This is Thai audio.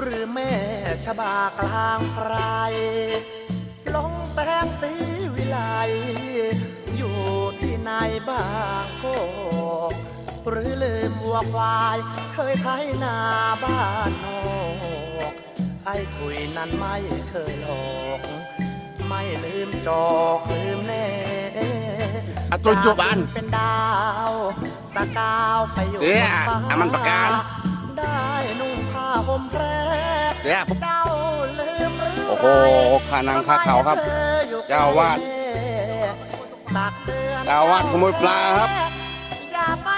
หรือแม่ชบากลางไพรลงแสงสีวิไลอยู่ที่ไหนบ้างโคกหรือลืมวัวควาย เคยไถนาบ้านนอกไอ้ถุยนั้นไม่เคยหลอก ไม่ลืมจอกลืมแน่อะตัวจุบอันเป็นดาวตะกาวไปอยู่เดี๋ยวบนฟ้าอะมันประกันได้นุ่งผ้าห่ มแพรเดี๋ยวผมเจ้าลืมหรือโอ้โหขานังขาเขาครับ เจ้าวาดตักเตือนเจ้าวาดขโมยปลาครับ อย่าไป